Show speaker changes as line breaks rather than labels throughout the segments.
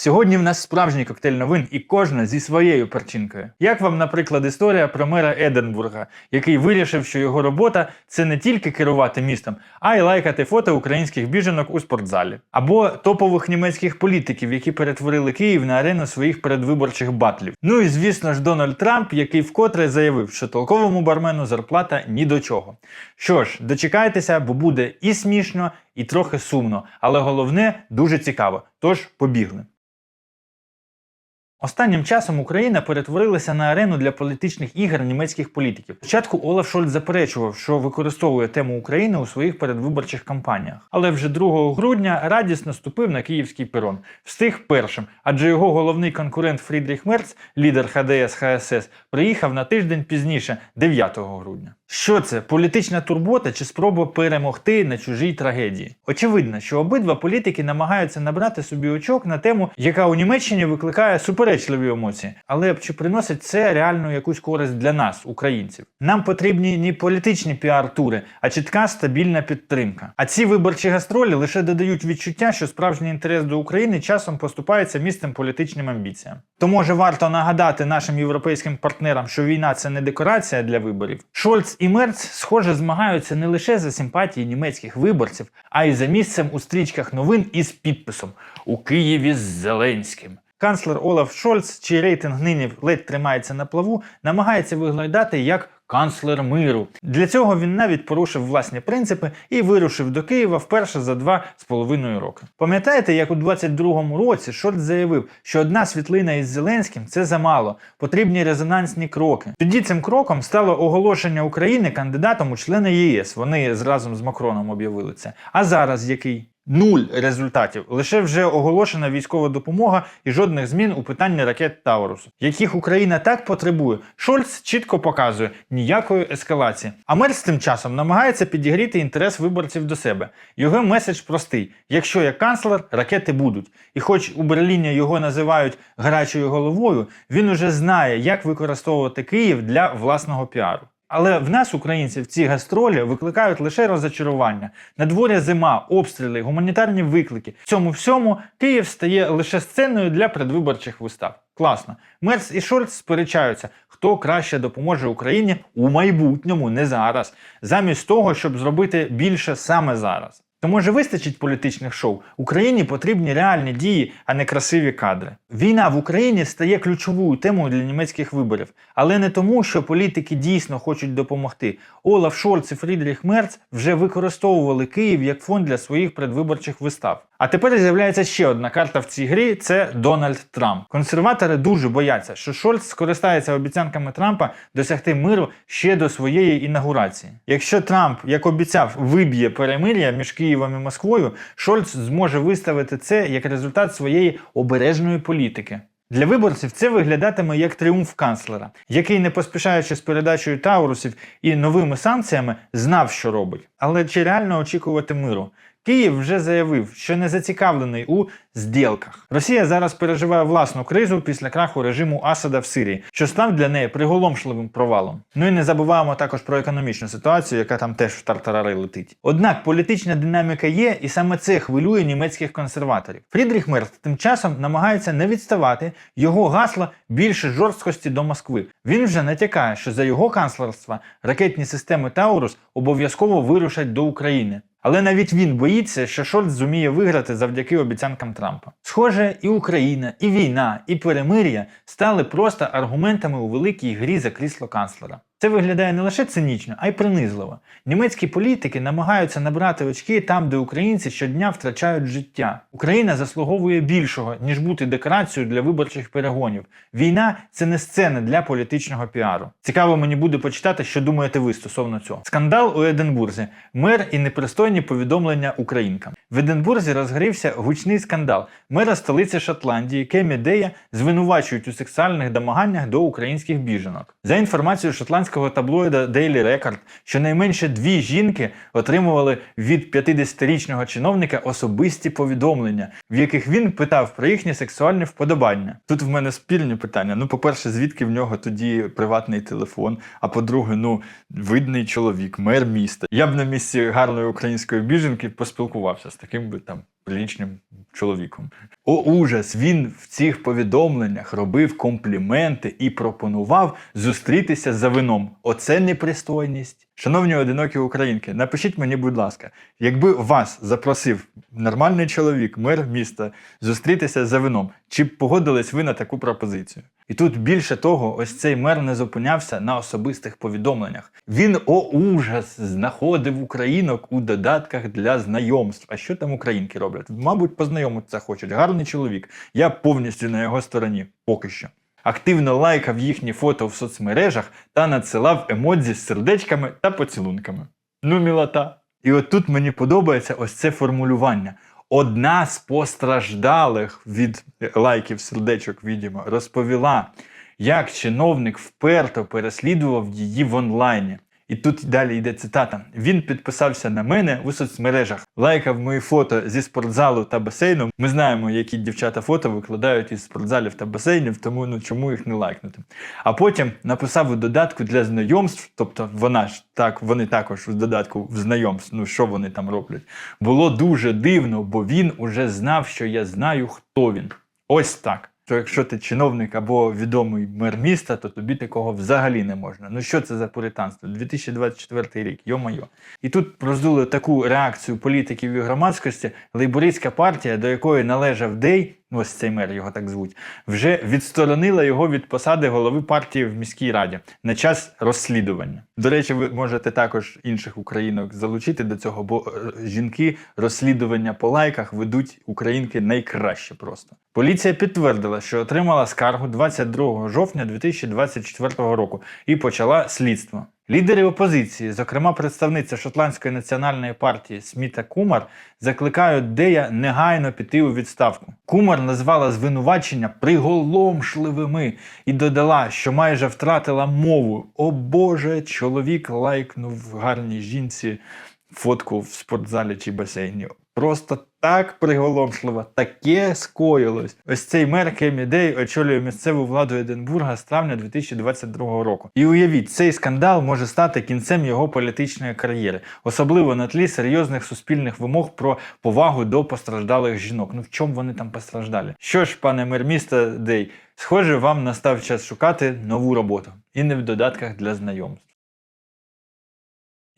Сьогодні в нас справжній коктейль новин і кожна зі своєю перчинкою. Як вам, наприклад, історія про мера Единбурга, який вирішив, що його робота це не тільки керувати містом, а й лайкати фото українських біженок у спортзалі, або топових німецьких політиків, які перетворили Київ на арену своїх передвиборчих батлів. Ну і звісно ж, Дональд Трамп, який вкотре заявив, що толковому бармену зарплата ні до чого. Що ж, дочекайтеся, бо буде і смішно, і трохи сумно, але головне дуже цікаво. Тож побігли. Останнім часом Україна перетворилася на арену для політичних ігор німецьких політиків. Спочатку Олаф Шольц заперечував, що використовує тему України у своїх передвиборчих кампаніях. Але вже 2 грудня радісно ступив на київський перон. Встиг першим, адже його головний конкурент Фрідріх Мерц, лідер ХДС ХСС, приїхав на тиждень пізніше, 9 грудня. Що це політична турбота чи спроба перемогти на чужій трагедії? Очевидно, що обидва політики намагаються набрати собі очок на тему, яка у Німеччині викликає суперечливі емоції. Але чи приносить це реальну якусь користь для нас, українців? Нам потрібні не політичні піар-тури, а чітка стабільна підтримка. А ці виборчі гастролі лише додають відчуття, що справжній інтерес до України часом поступається місцем політичним амбіціям. То може варто нагадати нашим європейським партнерам, що війна це не декорація для виборів. Шольц і Мерц, схоже, змагаються не лише за симпатії німецьких виборців, а й за місцем у стрічках новин із підписом у Києві з Зеленським. Канцлер Олаф Шольц, чий рейтинг нині ледь тримається на плаву, намагається виглядати як канцлер миру. Для цього він навіть порушив власні принципи і вирушив до Києва вперше за два з половиною роки. Пам'ятаєте, як у 22-му році Шольц заявив, що одна світлина із Зеленським це замало, потрібні резонансні кроки. Тоді цим кроком стало оголошення України кандидатом у члени ЄС. Вони разом з Макроном об'явили це. А зараз який? Нуль результатів. Лише вже оголошена військова допомога і жодних змін у питанні ракет Таурус, яких Україна так потребує. Шольц чітко показує ніякої ескалації. А Мерц тим часом намагається підігріти інтерес виборців до себе. Його меседж простий: якщо я канцлер, ракети будуть. І хоч у Берліні його називають гарячою головою, він уже знає, як використовувати Київ для власного піару. Але в нас, українців, ці гастролі викликають лише розочарування. На дворі зима, обстріли, гуманітарні виклики. В цьому всьому Київ стає лише сценою для предвиборчих вистав. Класно. Мерц і Шольц сперечаються, хто краще допоможе Україні у майбутньому, не зараз, замість того, щоб зробити більше саме зараз. То може вистачить політичних шоу? Україні потрібні реальні дії, а не красиві кадри. Війна в Україні стає ключовою темою для німецьких виборів, але не тому, що політики дійсно хочуть допомогти. Олаф Шольц і Фрідріх Мерц вже використовували Київ як фон для своїх предвиборчих вистав. А тепер з'являється ще одна карта в цій грі це Дональд Трамп. Консерватори дуже бояться, що Шольц скористається обіцянками Трампа досягти миру ще до своєї інаугурації. Якщо Трамп, як обіцяв, виб'є перемир'я між Києвом і Москвою, Шольц зможе виставити це як результат своєї обережної політики. Для виборців це виглядатиме як тріумф канцлера, який, не поспішаючи з передачею Таурусів і новими санкціями, знав, що робить. Але чи реально очікувати миру? Київ вже заявив, що не зацікавлений у зділках. Росія зараз переживає власну кризу після краху режиму Асада в Сирії, що став для неї приголомшливим провалом. Ну і не забуваємо також про економічну ситуацію, яка там теж в тартарари летить. Однак політична динаміка є, і саме це хвилює німецьких консерваторів. Фрідріх Мерц тим часом намагається не відставати його гасла більше жорсткості до Москви. Він вже натякає, що за його канцлерства ракетні системи Таурус обов'язково вирушать до України. Але навіть він боїться, що Шольц зуміє виграти завдяки обіцянкам Трампа. Схоже, і Україна, і війна, і перемир'я стали просто аргументами у великій грі за крісло канцлера. Це виглядає не лише цинічно, а й принизливо. Німецькі політики намагаються набрати очки там, де українці щодня втрачають життя. Україна заслуговує більшого, ніж бути декорацією для виборчих перегонів. Війна це не сцена для політичного піару. Цікаво мені буде почитати, що думаєте ви стосовно цього. Скандал у Единбурзі, мер і непристойні повідомлення українкам. В Единбурзі розгорівся гучний скандал. Мера столиці Шотландії Кемі Дея звинувачують у сексуальних домаганнях до українських біженок. За інформацією шотландського таблоїда Daily Record, щонайменше дві жінки отримували від 50-річного чиновника особисті повідомлення, в яких він питав про їхні сексуальні вподобання. Тут в мене спільні питання. Ну, по-перше, звідки в нього тоді приватний телефон? А по-друге, ну видний чоловік, мер міста. Я б на місці гарної української біженки поспілкувався з таким би там прилічним чоловіком. О, ужас! Він в цих повідомленнях робив компліменти і пропонував зустрітися за вином. Оце непристойність. Шановні одинокі українки, напишіть мені, будь ласка, якби вас запросив нормальний чоловік, мер міста, зустрітися за вином, чи б погодились ви на таку пропозицію? І тут більше того, ось цей мер не зупинявся на особистих повідомленнях. Він, о ужас, знаходив українок у додатках для знайомств. А що там українки роблять? Мабуть, познайомитися хочуть. Гарний чоловік. Я повністю на його стороні, поки що. Активно лайкав їхні фото в соцмережах та надсилав емодзі з сердечками та поцілунками. Ну, мілота. І от тут мені подобається ось це формулювання. Одна з постраждалих від лайків сердечок, відімо розповіла, як чиновник вперто переслідував її в онлайні. І тут далі йде цитата. Він підписався на мене у соцмережах, лайкав мої фото зі спортзалу та басейну. Ми знаємо, які дівчата фото викладають із спортзалів та басейнів, тому ну чому їх не лайкнути. А потім написав у додатку для знайомств, тобто вона ж так, вони також у додатку в знайомств, ну що вони там роблять. Було дуже дивно, бо він уже знав, що я знаю, хто він. Ось так. То якщо ти чиновник або відомий мер міста, то тобі такого взагалі не можна. Ну що це за пуританство? 2024 рік, йо-майо. І тут роздули таку реакцію політиків і громадськості. Лейбористська партія, до якої належав Дей, ось цей мер його так звуть, вже відсторонила його від посади голови партії в міській раді на час розслідування. До речі, ви можете також інших українок залучити до цього, бо е, жінки розслідування по лайках ведуть українки найкраще просто. Поліція підтвердила, що отримала скаргу 22 жовтня 2024 року і почала слідство. Лідери опозиції, зокрема представниця Шотландської національної партії Сміта Кумар, закликають Дея негайно піти у відставку. Кумар назвала звинувачення приголомшливими і додала, що майже втратила мову. О Боже, чоловік лайкнув гарній жінці фотку в спортзалі чи басейні. Просто так приголомшливо, таке скоїлось. Ось цей мер Кемі Дей очолює місцеву владу Единбурга з травня 2022 року. І уявіть, цей скандал може стати кінцем його політичної кар'єри, особливо на тлі серйозних суспільних вимог про повагу до постраждалих жінок. Ну в чому вони там постраждали? Що ж, пане мер міста Дей, схоже, вам настав час шукати нову роботу і не в додатках для знайомств.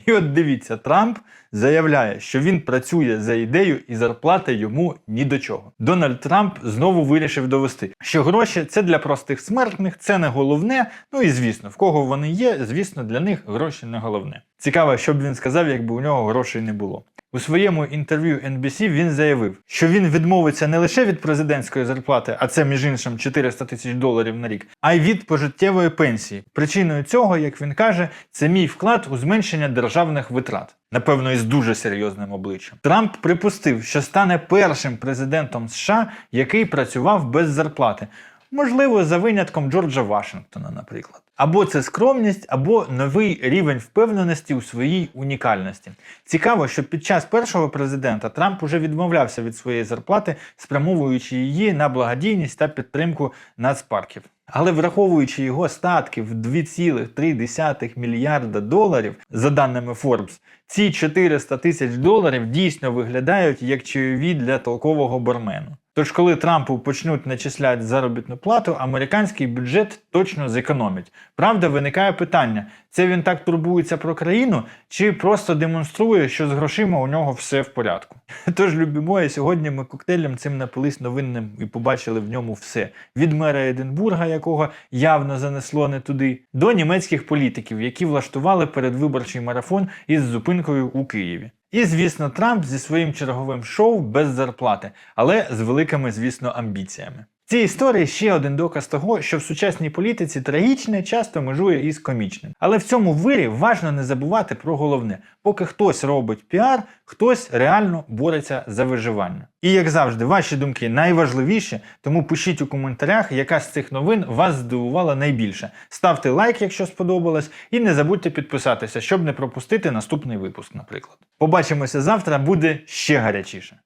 І от дивіться, Трамп заявляє, що він працює за ідею і зарплата йому ні до чого. Дональд Трамп знову вирішив довести, що гроші це для простих смертних, це не головне. Ну і звісно, в кого вони є, звісно, для них гроші не головне. Цікаво, що б він сказав, якби у нього грошей не було. У своєму інтерв'ю NBC він заявив, що він відмовиться не лише від президентської зарплати, а це між іншим 400 тисяч доларів на рік, а й від пожиттєвої пенсії. Причиною цього, як він каже, це мій вклад у зменшення державних витрат. Напевно, із дуже серйозним обличчям. Трамп припустив, що стане першим президентом США, який працював без зарплати. Можливо, за винятком Джорджа Вашингтона, наприклад. Або це скромність, або новий рівень впевненості у своїй унікальності. Цікаво, що під час першого президента Трамп уже відмовлявся від своєї зарплати, спрямовуючи її на благодійність та підтримку нацпарків. Але враховуючи його статки в 2,3 мільярда доларів, за даними Forbes, ці 400 тисяч доларів дійсно виглядають як чайові для толкового бармену. Тож, коли Трампу почнуть начисляти заробітну плату, американський бюджет точно зекономить. Правда, виникає питання: це він так турбується про країну, чи просто демонструє, що з грошима у нього все в порядку? Тож, любі мої, сьогодні ми коктейлем цим напились новинним і побачили в ньому все: від мера Единбурга, якого явно занесло не туди, до німецьких політиків, які влаштували передвиборчий марафон із зупинкою у Києві. І, звісно, Трамп зі своїм черговим шоу без зарплати, але з великими, звісно, амбіціями. В цій історії ще один доказ того, що в сучасній політиці трагічне часто межує із комічним. Але в цьому вирі важно не забувати про головне: поки хтось робить піар, хтось реально бореться за виживання. І як завжди, ваші думки найважливіші, тому пишіть у коментарях, яка з цих новин вас здивувала найбільше. Ставте лайк, якщо сподобалось, і не забудьте підписатися, щоб не пропустити наступний випуск, наприклад. Побачимося завтра, буде ще гарячіше.